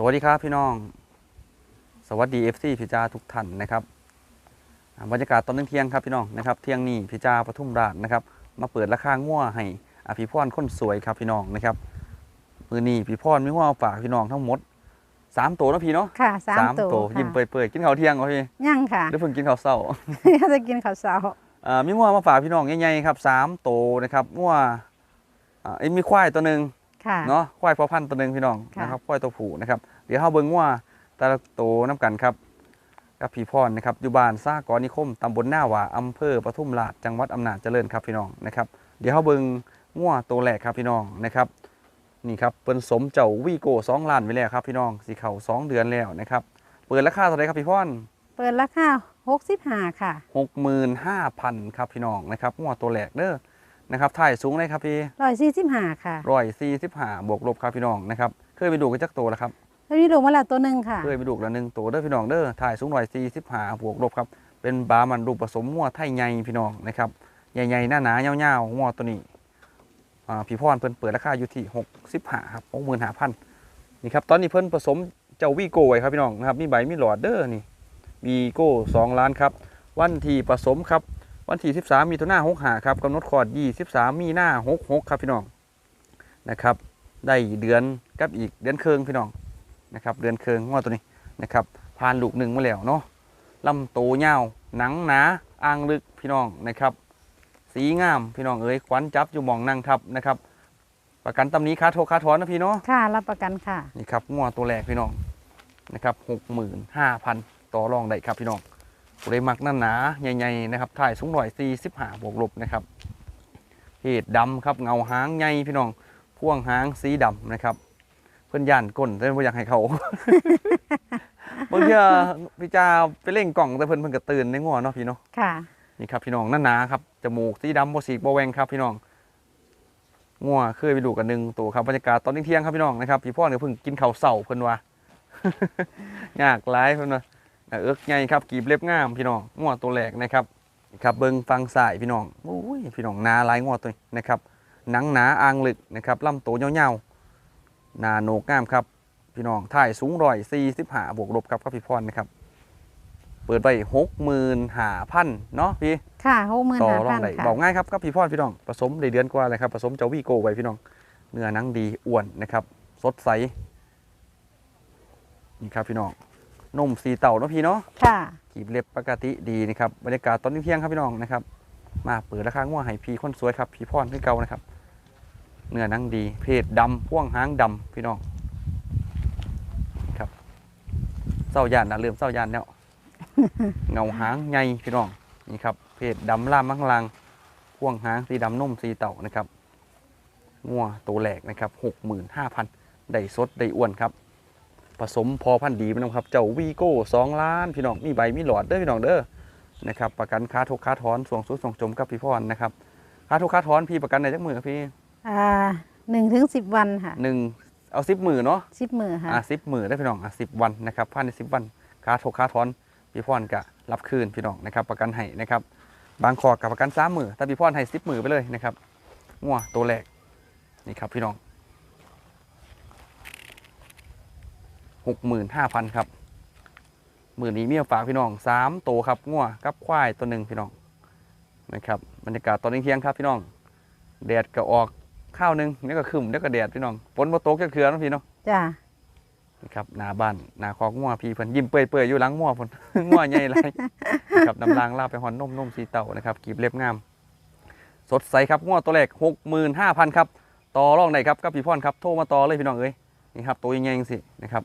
สวัสดีครับพี่น้อง สวัสดีเอฟซีพิจาทุกท่านนะครับอ่าบรรยากาศตอนเที่ยงๆครับพี่น้องนะครับเที่ยงนี้พิจาปทุมราชนะครับ มาเปิดราคาง่วให้อภิพรคนสวยครับพี่น้องนะครับมือนี้พี่พรมีง่วมาฝากพี่น้องทั้งหมดสามตัวเนาะพี่เนาะค่ะสามตัวตัวค่ะยิ้มเปื่อยๆกินข้าวเที่ยงเหรอพี่ยังค่ะหรือเพิ่งกินข้าวเช้าจะกินข้าวเช้าอ่ามีง่วมาฝากพี่น้องใหญ่ๆครับสามตัวนะครับง่วอ่าเอ้ยมีควายตัวหนึ่ง ค่ะเนาะควายพ่อพันธุ์ตัวหนึ่งพี่น้องค่ะนะครับควายตัวผู้นะครับ เดี๋ยวเฮาเบิ่งว่าแต่ละตัวน้ำกันครับกับพี่พรนะครับอยู่บ้านซากรนิคมตำบลหน้าหว่าอำเภอปทุมราชจังหวัดอำนาจเจริญครับพี่น้องนะครับ เดี๋ยวเฮาเบิ่งงัวตัวแรกครับพี่น้องนะครับนี่ครับเปิ้นสมเจ้าวีโก้สองล้านไว้แล้วครับพี่น้องสีเขาสองเดือนแล้วนะครับเปิดราคาเท่าไหร่ครับพี่พรเปิดราคาหกสิบห้าค่ะหกหมื่นห้าพันครับพี่น้องนะครับงัวตัวแรกเด้อ นะครับถ่ายสูงเลยครับพี่ร้อยสี่สิบห้าค่ะร้อยสี่สิบห้าบวกลบครับพี่น้องนะครับเคยไปดูกันจักตัวแล้วครับแล้วมีลูกมาแล้วตัวหนึ่งค่ะเคยไปดูแล้วหนึ่งตัวเด้อพี่น้องเด้อถ่ายสูงร้อยสี่สิบห้าบวกลบครับเป็นบามันรูปผสมงัวไทยใหญ่พี่น้องนะครับใหญ่ๆหน้าหนาๆยาวๆงัวตัวนี้อ่าพี่พรเพิ่นเปิดราคาอยู่ที่หกสิบห้าครับหกหมื่นห้าพันนี่ครับตอนนี้เพิ่นผสมเจ้าวีโก้ไว้ครับพี่น้องนะครับมีใบมีหลอดเด้อนี่วีโก้สองล้านครับวันที่ผสมครับ วันที่ 13 มีตุนายนหกหาครับกำหนดคลอด23มีหน้าหกหกครับพี่น้องนะครับ ได้เดือนกับอีกเดือนเคืองพี่น้องนะครับ เดือนเคืองงวดตัวนี้นะครับผ่านลูกหนึ่งมาแล้วเนาะลำโตยาวหนังหนาอ่างลึกพี่น้องนะครับ สีงามพี่น้องเอ้ยขวัญจับอยู่หมองนั่งทับนะครับ ประกันตำหนี้ค่าโทรค่าถอนนะพี่เนาะค่ะรับประกันค่ะนี่ครับงวดตัวแรกพี่น้องนะครับหกหมื่นห้าพันต่อรองได้ครับพี่น้อง ผู้ใดมักหนาหนาๆใหญ่ๆนะครับถ่ายสูงหน่อยสี่สิบห้าบวกลบนะครับเพศดำครับเงาหางใหญ่พี่น้องพ่วงหางสีดำนะครับ เพื่อนย่านก้นแต่ไม่อยากให้เขาบางทีอะพี่จาไปเล่งกล่องแต่เพื่อนเพิ่นก็ตื่นในงัวเนาะพี่เนาะค่ะนี่ครับพี่น้องหนาหนาๆครับจมูกสีดำโบสีกโบแวงครับพี่น้องงัวเคยไปดูกันหนึ่งตัวครับบรรยากาศตอนเที่ยงๆครับพี่น้องนะครับพี่พ่อเนี่ยเพิ่งกินข้าวเสาเพิ่นว่า ยากหลายเพิ่นว่า เอิกใหญ่ครับกีบเล็บงามพี่น้องงัวตัวแรกนะครับนี่ครับเบิ้งฟังสายพี่น้องโอ้ยพี่น้องหนาหลายงัวตัวนี้นะครับหนังหนาอ่างลึกนะครับลำตัวยาวๆหนาโหนกงามครับพี่น้องถ่ายสูงร้อยสี่สิบห้าบวกลบครับครับพี่พรนะครับ เปิดไปหกหมื่นห้าพันเนาะพี่ค่ะหกหมื่นต่อห้ารอพังนได้ค่ะ เบาง่ายครับกับพี่พรพี่น้องผสมได้เดือนกว่าเลยครับผสมเจ้าวีโกไว้พี่น้อง เนื้อหนังดีอ้วนนะครับ สดใสนี่ครับพี่น้อง นมสีเต่าเนาะพี่เนาะค่ะ กีบเล็บปกติดีนะครับบรรยากาศตอนเที่ยงครับพี่น้องนะครับ มาเปิดราคาง่วงให้พี่คนสวยครับพี่พรพี่เก่านะครับ เนื้อหนังดี เพศดำพ่วงหางดำพี่น้องครับเศร้ายานนะเริ่มเศร้ายานแล้วเงาหางใหญ่พี่น้องนี่ครับเพศดำล่ามมังลางพ่วงหางสีดำนุ่มสีเต่านะครับงัวตัวแหลกนะครับหกหมื่นห้าพันได้สดได้อ้วนครับ ผสมพอพันธุ์ดีพี่น้องครับ เจ้าวีโก้สองล้านพี่น้องมีใบมีหลอดเด้อพี่น้องเด้อนะครับประกันค่าทุกค่าถอนส่วงสุดส่งจมกับพี่พรนะครับค่าทุกค่าถอนพี่ประกันในจักมือครับพี่อ่าหนึ่งถึงสิบวันค่ะหนึ่งเอาสิบมือเนาะสิบมือค่ะอะสิบมือได้พี่น้องอะสิบวันนะครับภายในสิบวันค่าทุกค่าถอนพี่พรก็รับคืนพี่น้องนะครับ ประกันให้นะครับ บางคอกับประกันสามมือแต่พี่พรให้สิบมือไปเลยนะครับงัวตัวแรกนี่ครับพี่น้อง หกหมื่นห้าพันครับมือนี้มีมาฝากพี่น้องสามตัวครับงัวกับควายตัวหนึ่งพี่น้องนะครับบรรยากาศตอนเที่ยงๆครับพี่น้องแดดก็ออกข้าวหนึงนี่ก็ขึ้นนี่ก็แดดพี่น้องฝนมาตกจะเคือๆเนาะพี่เนาะจ้านี่ครับหน้าบ้านหน้าคอกงัวพี่เพิ่นยิ้มเปื่อยๆอยู่หลังงัวเพิ่นงัวใหญ่ไรนะครับน้ำลางลาบไปหอนนมนมสีเต่านะครับกีบเล็บงาม สดใสครับงัวตัวแรกหกหมื่นห้าพันครับต่อรองได้ครับกับพี่พรครับโทรมาต่อเลยพี่น้องเอ้ยนี่ครับตัวใหญ่ๆสินะครับ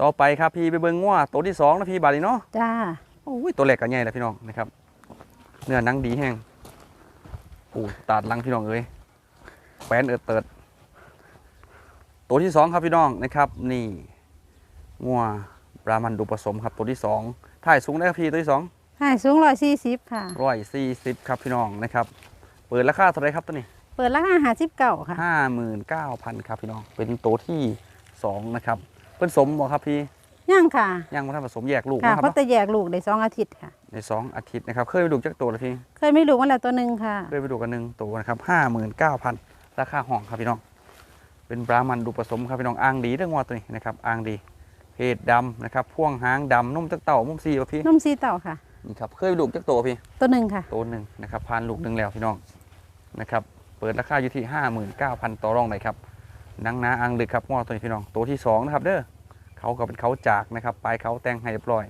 ต่อไปครับพี่ไปเบิ่งงัวตัวที่สองนะพี่บาดนีเนาะจ้าโอ้ยตัวแรกก็ใหญ่แล้วพี่น้องนะครับ เนื้อหนังดีแห้งโอ้ตาดหลังพี่น้องเอ้ยแปนเอิดเติดตัวที่สองครับพี่น้องนะครับ นี่งัวบรามันดูผสมครับตัวที่สองถ่ายสูงได้ครับพี่ตัวที่สองให้สูงร้อยสี่สิบค่ะร้อยสี่สิบครับพี่น้องนะครับ เปิดราคาเท่าไหรครับตัวนี้ เปิดราคาหาสิบเก้าค่ะห้าหมื่นเก้าพันครับพี่น้องเป็นตัวที่สองนะครับ เพิ่นสมบ่ครับพี่ยังค่ะยังมาทำผสมแยกลูกค่ะนะครับเพราะเนาะแต่แยกลูกได้สองอาทิตย์ค่ะ ในสองอาทิตย์นะครับเคยไปดูจักตัวแล้วพี่เคยไม่ลูกมาแล้วตัวหนึ่งค่ะ เคยไปดูกันหนึ่งตัวนะครับห้าหมื่นเก้าพันราคาห้องครับพี่น้อง เป็นบรามันดูผสมครับพี่น้องอ่างดีเรื่องวตัวนี้นะครับอ่างดีเพศดำนะครับพ่วงหางดำนุ่มจักเต่ามุมซีวะพี่นุ่มซีเต่าค่ะ นี่ครับเคยลูกจักโตวพี่ ตัวหนึ่งค่ะ ตัวหนึ่งนะครับพานลูกหนึ่งแล้วพี่น้องนะครับเปิดราคาอยู่ที่ 59,000 ต่อรองไหนครับห นังหนาอ่างลึกครับงอตัวนี้พี่น้องตัวที่สองนะครับเด้อเขาก็เป็นเขาจากนะครับปลายเขาแต่งให้เรียบร้อย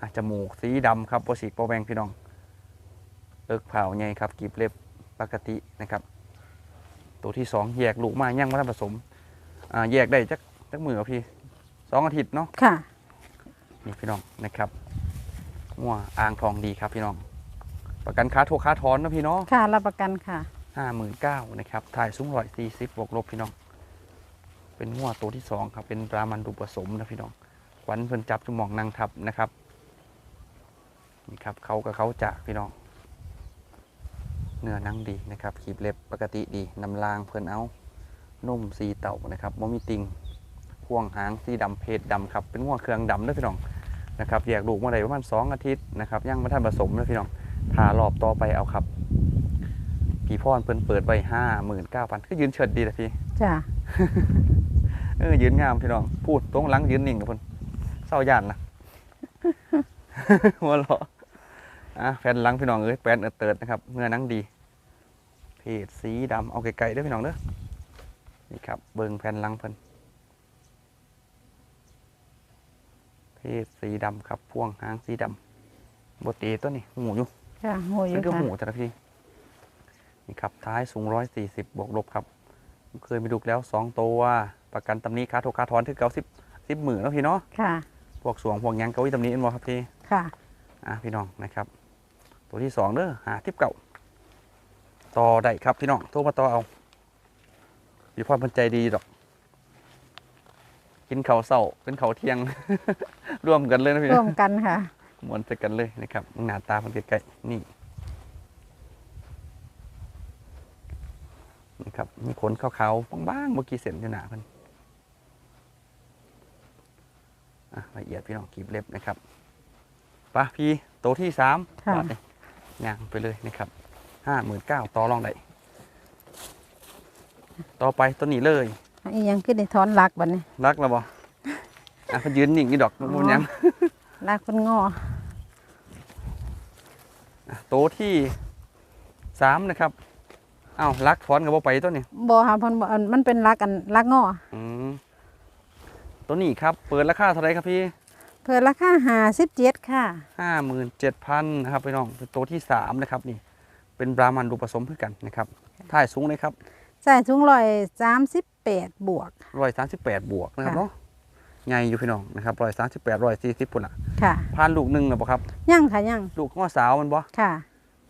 อะจมูกสีดำครับโปสีกโปแบงพี่น้องเอิกเผาใหญ่ครับกีบเล็บปกตินะครับ ตัวที่สองแยกลูกมาย่างมาทำผสมอ่าแยกได้จักจักมือครับพี่สองอาทิตย์เนาะค่ะนี่พี่น้องนะครับงัวอ่างทองดีครับพี่น้องประกันค้าโทรค้าถอนนะพี่น้องค่ะรับประกันค่ะห้าหมื่นเก้านะครับถ่ายสูงร้อยสี่สิบบวกลบพี่น้อง เป็นงัวตัวที่สองครับ เป็นปลามันดูผสมนะพี่น้องขวัญเพิ่นจับจมองนางทับนะครับนี่ครับเขากับเขาจากพี่น้องเนื้อนังดีนะครับขีบเล็บปกติดีนำลางเพิ่นเอานุ่มสีเต่านะครับโมมีติงพ่วงหางสีดำเพศดำครับเป็นงัวเครื่องดำด้วยพี่น้องนะครับแยกลูกมาได้ประมาณสองอาทิตย์นะครับยังไม่ทันผสมนะพี่น้องทารอบต่อไปเอาครับพี่พ่อนเพิ่นเปิดไว้ห้าหมื่นเก้าพันก็ยืนเฉิดดีนะพี่จ้ะ เออยืนงามพี่น้อง พูดตรงหลังยืนนิ่งกับเพิ่นเศร้าย่านนะหัวเราะอะแฟนหลังพี่น้องเอ้ยแฟนเอิดเติดนะครับเนื้อหนังดี เพจสีดำเอาไกลๆเด้อพี่น้องเด้อนี่ครับ เบิ่งแผ่นหลังเพิ่นเพจสีดำครับพ่วงหางสีดำบตีตัวนี้หูอยู่ค่ะโหอนี่ยู่คือค่ะหูแต่ละพี่นี่ครับท้ายสูงร้อยสี่สิบบวกลบครับ เคยมีลูกแล้วสองตัว ประกันตำหนี้ค่าโทรค่าถอนถึงเก้าสิบสิบหมื่นแล้วพี่เนาะค่ะ พวกสวงพวกหยังเก้าอี้ตำหนี้เอ็นบอครับพี่ค่ะ อะพี่น้องนะครับ ตัวที่สองเด้อหาทิปเก่าต่อได้ครับพี่น้องโทรมาต่อเอาพี่พ่อเพันใจดีดอก กินเขาวเศร้าเป็นเขาวเที่ยง ร่วมกันเลยนะพี่ร่วนะมกันค่ะ มวนใส่กันเลยนะครับหน้าตามันใกล้ๆนี่นะครับมีขนขาวๆบางๆเมื่อกี้เส้นอยู่หนาเพิ่นอะ ละเอียดพี่น้องกรีบเล็บนะครับไปะพี่โตวที่สามค่ะบาทเลยย่างไปเลยนะครับห้าหมื่นเก้าต่อรองได้ต่อไปตัวนี้เลยอีหยังขึ้นในท้อนรักบัดนี้รักแล้วบ่อะเพนยืนนิ่งนี่ดอกมันบ่เป็นหยังรักคนงออะโตวที่สามนะครับอ้าวลักถอนกับว่าไปตัวนี้บ่ค่ะเพิ่นบ่อันมันเป็นรักอันรักงออืม ตัวนี้ครับ เปิดราคาเท่าไหรครับพี่เพิ่นราคาหาสิบเจ็ดค่ะห้าหมื่นเจ็ดพันนะครับพี่น้องเป็นตัวที่สามนะครับนี่ เป็นบรามันดูผสมเพื่อกันนะครับถ่ายสูงเลยครับใส่ถุงร้อยสามสิบแปดบวกร้อยสามสิบแปดบวกนะครับค่ะเนาะใหญ่อยู่พี่น้องนะครับร้อยสามสิบแปดร้อยสี่สิบปุ่นละค่ะพานลูกหนึ่งนะบ่ครับ ยั่งค่ะยั่งลูกง้อสาวมันบ่ค่ะ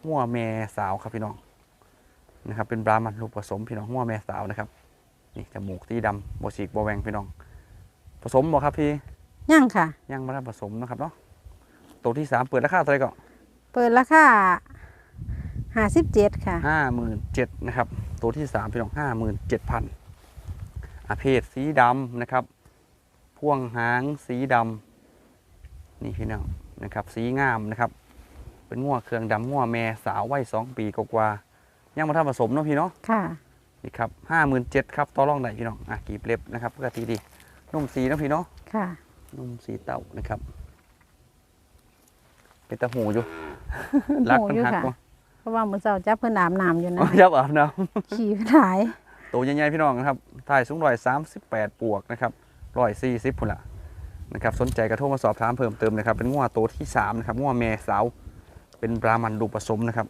ง้อแม่สาวครับพี่น้องนะครับเป็นบรามันลูกผสมพี่น้องง้อแม่สาวนะครับนี่จมูกสีดำโบสีกโบแวงพี่น้อง ผสมบ่ครับพี่ยั่งค่ะ ยังไม่ได้ผสมนะครับเนาะตัวที่สามเปิดราคาเท่าไหร่ก็เปิดราคาหาสิบเจ็ดค่ะ ห้าหมื่นเจ็ดนะครับ ตัวที่สามพี่น้องห้าหมื่นเจ็ดพันอาเพศสีดำนะครับ พ่วงหางสีดำนี่พี่น้องนะครับ สีงามนะครับ เป็นง่วเครื่องดำง่วแม่สาววัยสองปีกว่าๆยังมาทำผสมเนาะพี่เนาะค่ะ นี่ครับห้าหมื่นเจ็ดครับต่อรองได้พี่น้องอะกีบเล็บนะครับปกติดี นุ่มสีเนาะพี่เนาะค่ะนุ่มสีเต่านะครับ เป็นตะหูอยู่รักมันหักหูอยู่วะค่ะเพราะว่ามื้อเช้าจับเพิ่นอาบน้ำอยู่นะอ๋อยับอาบน้ขี่ถ่ายำตัวใหญ่ๆพี่น้องนะครับถ่ายสูงร้อยสามสิบแปดบวกนะครับร้อยสี่สิบพุ่นละนะครับ สนใจกระโทรมาสอบถามเพิ่มเติมนะครับ เป็นงัวตัวที่สามนะครับงัวแม่สาวเป็นบรามันลูกผสมนะครับ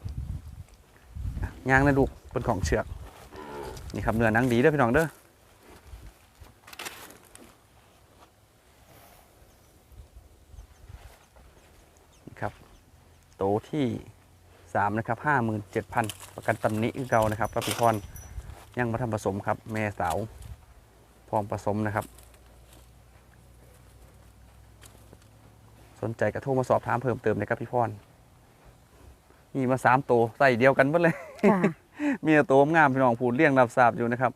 อะย่างนะลูกเป็นของเชือกนี่ครับเนื้อหนังดีเด้อพี่น้องเด้อ นี่ครับ โตที่สามนะครับห้าหมื่นเจ็ดพันประกันตำหนิคือเก่านะครับพระพิพรยังมาทำผสมครับ แม่สาวพร้อมผสมนะครับ สนใจกระโทรมาสอบถามเพิ่มเติมนะครับพี่พรมีมาสามตัวใส่เดียวกันหมดเลยค่ะมีแต่ตัวงามพี่น้องผูดเลี้ยงรับทราบอยู่นะครับ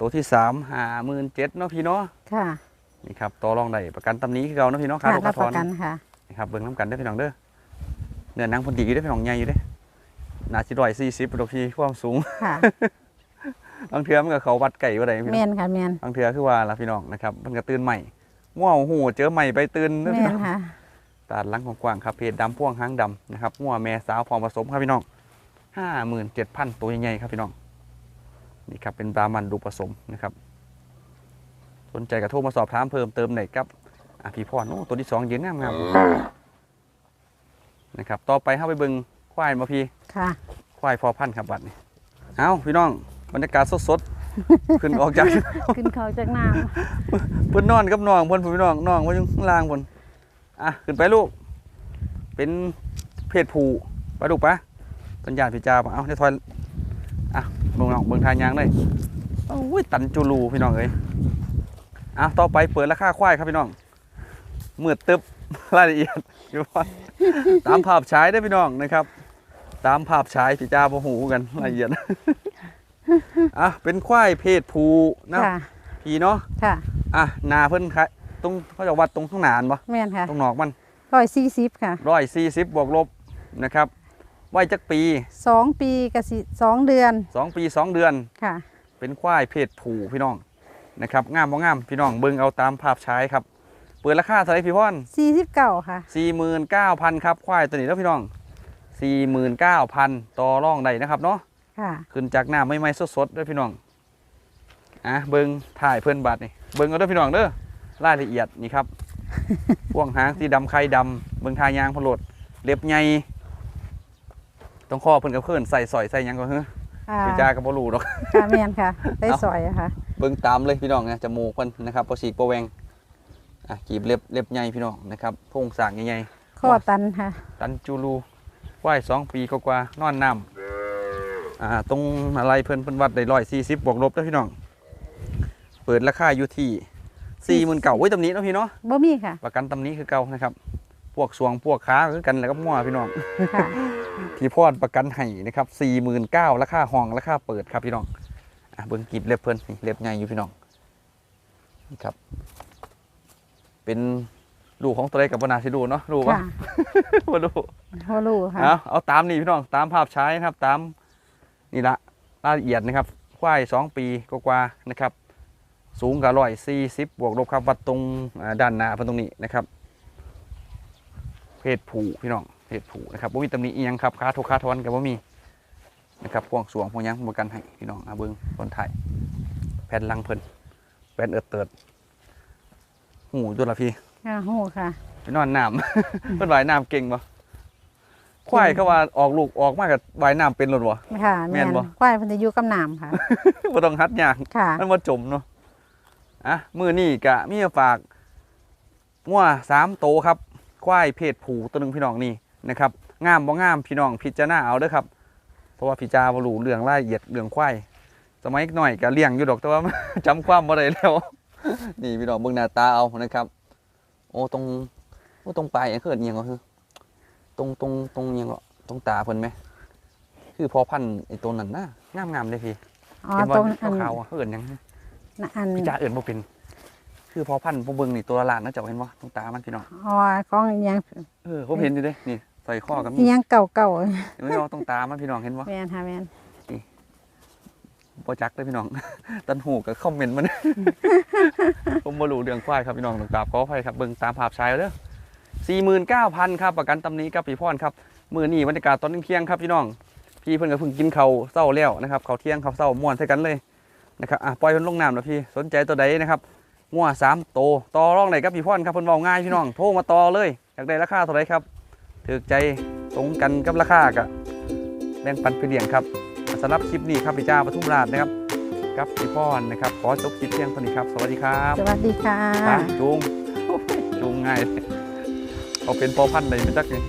ตัวที่สามหาหมื่นเจ็ดเนาะพี่เนาะค่ะนี่ครับต่อรองได้ประกันตำหนี้คือเก่าเนาะพี่เนาะค่ะลูกรับทปอนระกันค่ะนี่ครับเบิ่งน้ำกันได้อพี่น้องเด้อ เนื้อหนังพอดีได้อพี่น้องใหญ่อยู่เด้อหนาจิร้อยสี่สิบดอกพี่ความสูงค่ะบางเทื่อมันก็เขาวัดไก่ว่าไดพี่แมน้องนค่ะแมนบางเทื่อคือว่าล่ะพี่น้องนะครับมันก็ตื่นใหม่ง่วงหูเจอใหม่ไปตื่นเด้อแมพี่นน้องค่ะตาดหลังกว้างๆครับเพจดำพ่วงหางดำนะครับงัวแม่สาวพร้อมผสมครับพี่น้องห้าหมื่นเจ็ดพันตัวใหญ่ๆครับพี่น้องนี่ครับเป็นบรามันดูผสมนะครับ สนใจกระโทรมาสอบถามเพิ่มเติมหน่อยครับอะพี่พรโอ้ตัวที่สองยืนงามๆ นะครับต่อไปเข้าไปเบิ่งควายมาพี่ค่ะควายพอพันธุ์ครับบัดนี้เอาพี่น้องบรรยากาศสดๆขึ้นออกจากขึ้นเขาจากน้เพิ่นนอนกับน้องเพิ่นพี่น้องน้องเพิ่นอยู่ข้างล่างเพิ่นอะขึ้นไปลูก เป็นเพศผู้ไปลูกปะเป็นญาติพี่จ้าปะเอาได้ถอยอะเบิ่งน้องเบิ่งทางยางเลยโอ้ยตันจูรูพี่น้องเอ้ยอะต่อไปเปิดราคาควายครับพี่น้องมืดตึบ รายละเอียดอยู่ว่าตามภาพฉายได้อพี่น้องนะครับ ตามภาพฉายพี่จ้าบ่หูกันรายละเอียดอะเป็นควายเพศผู้ำนะค่ะพี่เนาะค่ะอะหนาเพิ่นค่ะตรงเขาจะวัดตรงข้างหนานปะแมนค่ะตรงหนอกมันร้อยสี่สิบค่ะร้อยสี่สิบบวกลบนะครับไว้จักปีสองปีกับสิสองเดือนสองปีสองเดือนค่ะ เป็นควายเพศผู้พี่น้องนะครับงามบ่งามพี่น้องเบิ่งเอาตามภาพใช้ครับ เปิดราคาเท่าไหรพี่พ่อนสี่สิบเก้าค่ะสี่หมื่นเก้าพันครับควายตัวนี้แล้วพี่น้องสี่หมื่นเก้าพันต่อร่องใดนะครับเนาะค่ะขึ้นจากหน้าไม่ไม่สดๆเด้วยพี่น้องอะเบิ่งถ่ายเพื่อนบัตรนี่เบิ่งเอาเด้อพี่น้องเด้อรายละเอียดนี่ครับพ่วงหางสีดำไข่ดำเบิ่งทายางพลดเล็บใหญ่ต้องข้อเพิ่นกับเพิ่นใส่สอยใส่หยังก็เฮ้อค่ะพี่จ้ากับบ่รู้ดอกค่ะแมนค่ะ ได้สอยอะค่ะ เบิ่งตามเลยพี่น้องนะจมูกเพิ่นนะครับบ่ฉีกบ่แหวง อะกีบเล็บเล็บใหญ่พี่น้องนะครับโพรงสร้างใหญ่ข้อตันค่ะๆตันจูรูว่ายสองปีกว่าๆนอนน้ำอ่าตรงอะไรเพิ่นเพิ่นวัดได้140บวกลบเด้อพี่น้อง เปิดราคาอยู่ที่40,000เก่าไว้ยตำนี้เนาะพี่เนาะบ่มีค่ะ ประกันตำนี้คือเก่านะครับ พวกสวงพวกขาคือกันแล้วก็มั่วพี่น้องค่ะที่พอดประกันให้นะครับสี่หมื่นเก้าราคาห้องราคาเปิดครับพี่น้องอะเบิ้งกีบเล็บเพิ่นนี่เล็บใหญ่อยู่พี่น้องนี่ครับ เป็นลูกของตัวใดกับบนาสิดูเนาะรู้ปะค่ะบ่รู้พอรู้ค่ะเอาเอาตามนี่พี่น้องตามภาพใช้นะครับ ตามนี่ละรายละเอียดนะครับควายสองปีกว่าๆนะครับ สูงกับร้อยสี่สิบบวกลบครับวัดตรงอ่าด้านหน้าเพิ่นตรงนี้นะครับ เพศผู้พี่น้องเพศผู้นะครับบ่มีตำหนิอีหยังครับค้าทุกค้าทอนกับบ่มีนะครับพวงสวงพวงหยังบ่กันให้พี่น้องอาเบิ่งคนไทยแผ่นหลังเพิ่นแผ่นเอิดเติด หูตัวละพี่ค่ะโหค่ะไปนอนน้ำ เพิ่นว่ายน้ำเก่งบ่ควายเขาว่าออกลูกออกมากับว่ายน้ำเป็นหรอบ่ค่ะแม่แม่นนบ่ควายเพันจะอยู่กับน้ำค่ะบ่ต้องหัดยากค่ะมันบ่จมเนาะอะมื้อนี้ก็มีมาฝากงัวสามโตวครับควายเพศผู้ตัวหนึงพี่น้องนี่นะครับงามบ่งามพี่น้องพิจารณาเอาเด้อครับ เพราะว่าพี่จาบ่รู้เรื่องรายละเอียดเรื่องควายสมัยหน่อยก็เลี้ยงอยู่ดอกแต่ว่าจำความบ่ได้แล้ว นี่พี่น้องเบิ่งหน้าตาเอานะครับ โอ้ตรงโอ้ตรงปลายอันคืออิหยังก็คือตรงตรงตรงอิหยังก็ตรงตาเพิ่นไหม คือพอพันธุ์ไอ้ตัวนั้นนะงามๆเลยพี่อ๋อเห็นตรว่างอันขาวๆอะเอิ้นหยังอันพี่จาเอิ้นบ่เป็น คือพอพันธุ์บ่เบิ่งนี่ตัวละล้านนะเจ้าเห็นบ่ตรงตามันพี่น้องอ๋อของอิหยังเออผมเห็นอยู่เด้นี่ใส่ข้อกับอินี่หยังเก่าเก่าเห็นไหมว่าตรงตามันพี่น้องเห็นบ่ๆแม่นค่ะแม่น บ่จักเลยพี่น้อง ตันหูกับคอมเมนต์มัน ผมบ่รู้เรื่องควายครับพี่น้องต้องกราบขออภัยครับเบิ่งตามภาพชายเอาเด้อ49,000ครับประกันตำนี้กับพี่พรครับมือนี้บรรยากาศตอนเที่ยงครับพี่น้อง พี่เพิ่นก็เพิ่งกินเขาวเช้าแล้วนะครับเขาเที่ยงเขาวเช้าม่วนใส่กันเลยนะครับอะปล่อยเพิ่นลงน้ำแล้วพี่สนใจตัวใดนะครับงัวสามโตต่อรองได้กับพี่พรครับเพิ่นเว้าง่ายพี่น้องโทรมาต่อเลยอยากได้ราคาเท่าไรครับถูกใจตรงกันกับราคาก็แบ่งปันไปเลี้ยงครับ สำหรับคลิปนี้ครับพี่จ้าปทุมราชนะครับกับพี่พรนะครับขอจบคลิปเพียงเท่านี้ครับ สวัสดีครับสวัสดีค่ะไปจูงจูงง่ายเลยเอาเป็นพอพันธุ์เลยไม่จักเลย